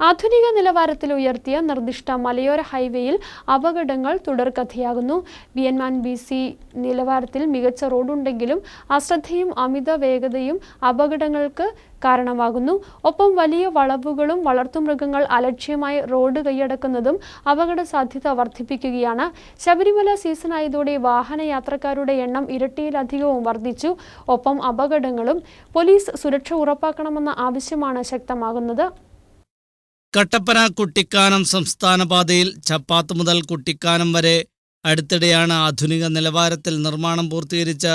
ആധുനിക നിലവാരത്തിൽ ഉയർത്തിയ നിർദ്ദിഷ്ട മലയോര ഹൈവേയിൽ അപകടങ്ങൾ തുടർക്കഥയാകുന്നു വിയൻമാൻ ബി സി നിലവാരത്തിൽ മികച്ച റോഡുണ്ടെങ്കിലും അശ്രദ്ധയും അമിത വേഗതയും അപകടങ്ങൾക്ക് കാരണമാകുന്നു. ഒപ്പം വലിയ വളവുകളും വളർത്തുമൃഗങ്ങൾ അലക്ഷ്യമായി റോഡ് കൈയടക്കുന്നതും അപകട സാധ്യത വർദ്ധിപ്പിക്കുകയാണ്. ശബരിമല സീസണായതോടെ വാഹനയാത്രക്കാരുടെ എണ്ണം ഇരട്ടിയിലധികവും വർദ്ധിച്ചു. ഒപ്പം അപകടങ്ങളും പോലീസ് സുരക്ഷ ഉറപ്പാക്കണമെന്ന ആവശ്യമാണ് ശക്തമാകുന്നത്. കട്ടപ്പന കുട്ടിക്കാനം സംസ്ഥാന പാതയിൽ ചപ്പാത്ത് മുതൽ കുട്ടിക്കാനം വരെ അടുത്തിടെയാണ് ആധുനിക നിലവാരത്തിൽ നിർമ്മാണം പൂർത്തീകരിച്ച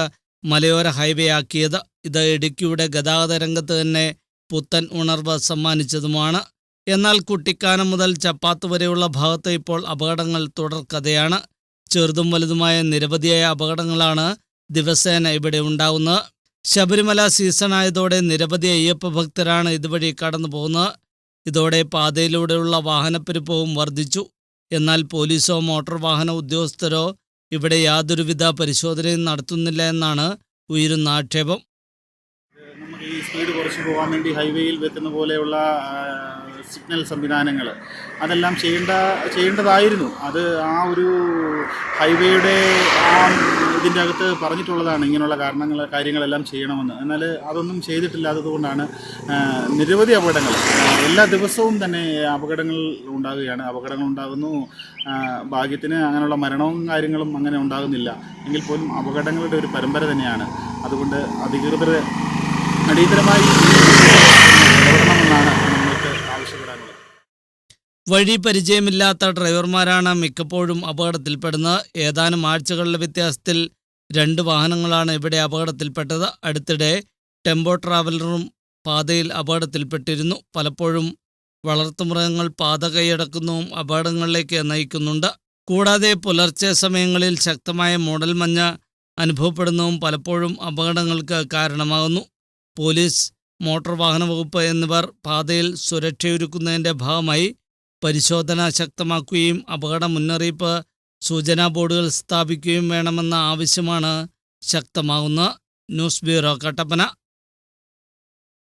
മലയോര ഹൈവേ ആക്കിയത്. ഇത് ഇടുക്കിയുടെ ഗതാഗത രംഗത്ത് തന്നെ പുത്തൻ ഉണർവ് സമ്മാനിച്ചതുമാണ്. എന്നാൽ കുട്ടിക്കാനം മുതൽ ചപ്പാത്ത് വരെയുള്ള ഭാഗത്ത് ഇപ്പോൾ അപകടങ്ങൾ തുടർക്കഥയാണ് ചെറുതും വലുതുമായ നിരവധിയായ അപകടങ്ങളാണ് ദിവസേന ഇവിടെ ഉണ്ടാകുന്നത് ശബരിമല സീസണായതോടെ നിരവധി അയ്യപ്പ ഭക്തരാണ് ഇതുവഴി കടന്നു പോകുന്നത് ഇതോടെ പാതയിലൂടെയുള്ള വാഹനപ്പെരുപ്പവും വർദ്ധിച്ചു. എന്നാൽ പോലീസോ മോട്ടോർ വാഹന ഉദ്യോഗസ്ഥരോ ഇവിടെ യാതൊരുവിധ പരിശോധനയും നടത്തുന്നില്ല എന്നാണ് ഉയരുന്ന ആക്ഷേപം. നമുക്ക് ഈ സ്പീഡ് കുറച്ച് പോകാൻ വേണ്ടി ഹൈവേയിൽ വെക്കുന്ന പോലെയുള്ള സിഗ്നൽ സംവിധാനങ്ങൾ. അതെല്ലാം ചെയ്യേണ്ട ചെയ്യേണ്ടതായിരുന്നു. അത് ആ ഒരു ഹൈവേയുടെ ആ ഇതിന്റെ അകത്ത് പറഞ്ഞിട്ടുള്ളതാണ് ഇങ്ങനെയുള്ള കാരണങ്ങൾ കാര്യങ്ങളെല്ലാം ചെയ്യണമെന്ന്. എന്നാൽ അതൊന്നും ചെയ്തിട്ടില്ലാത്തതുകൊണ്ടാണ് നിരവധി അപകടങ്ങൾ. എല്ലാ ദിവസവും തന്നെ അപകടങ്ങൾ ഉണ്ടാകുകയാണ്. അപകടങ്ങൾ ഉണ്ടാകുന്നു. ഭാഗ്യത്തിന് അങ്ങനെയുള്ള മരണവും കാര്യങ്ങളും അങ്ങനെ ഉണ്ടാകുന്നില്ല. എങ്കിൽ പോലും അപകടങ്ങളുടെ ഒരു പരമ്പര തന്നെയാണ്. അതുകൊണ്ട് അധികൃതർ അടിയന്തരമായി വഴി പരിചയമില്ലാത്ത ഡ്രൈവർമാരാണ് മിക്കപ്പോഴും അപകടത്തിൽപ്പെടുന്നത്. ഏതാനും ആഴ്ചകളുടെ വ്യത്യാസത്തിൽ രണ്ട് വാഹനങ്ങളാണ് ഇവിടെ അപകടത്തിൽപ്പെട്ടത്. അടുത്തിടെ ടെമ്പോ ട്രാവലറും പാതയിൽ അപകടത്തിൽപ്പെട്ടിരുന്നു. പലപ്പോഴും വളർത്തുമൃഗങ്ങൾ പാത കൈയടക്കുന്നതും അപകടങ്ങളിലേക്ക് നയിക്കുന്നുണ്ട്. കൂടാതെ പുലർച്ചെ സമയങ്ങളിൽ ശക്തമായ മൂടൽ മഞ്ഞ് അനുഭവപ്പെടുന്നതും പലപ്പോഴും അപകടങ്ങൾക്ക് കാരണമാകുന്നു. പോലീസ് മോട്ടോർ വാഹന വകുപ്പ് എന്നിവർ പാതയിൽ സുരക്ഷയൊരുക്കുന്നതിന്റെ ഭാഗമായി പരിശോധന ശക്തമാക്കുകയും അപകട മുന്നറിയിപ്പ് സൂചനാ ബോർഡുകൾ സ്ഥാപിക്കുകയും വേണമെന്ന ആവശ്യമാണ് ശക്തമാകുന്ന ന്യൂസ് ബ്യൂറോ കട്ടപ്പന.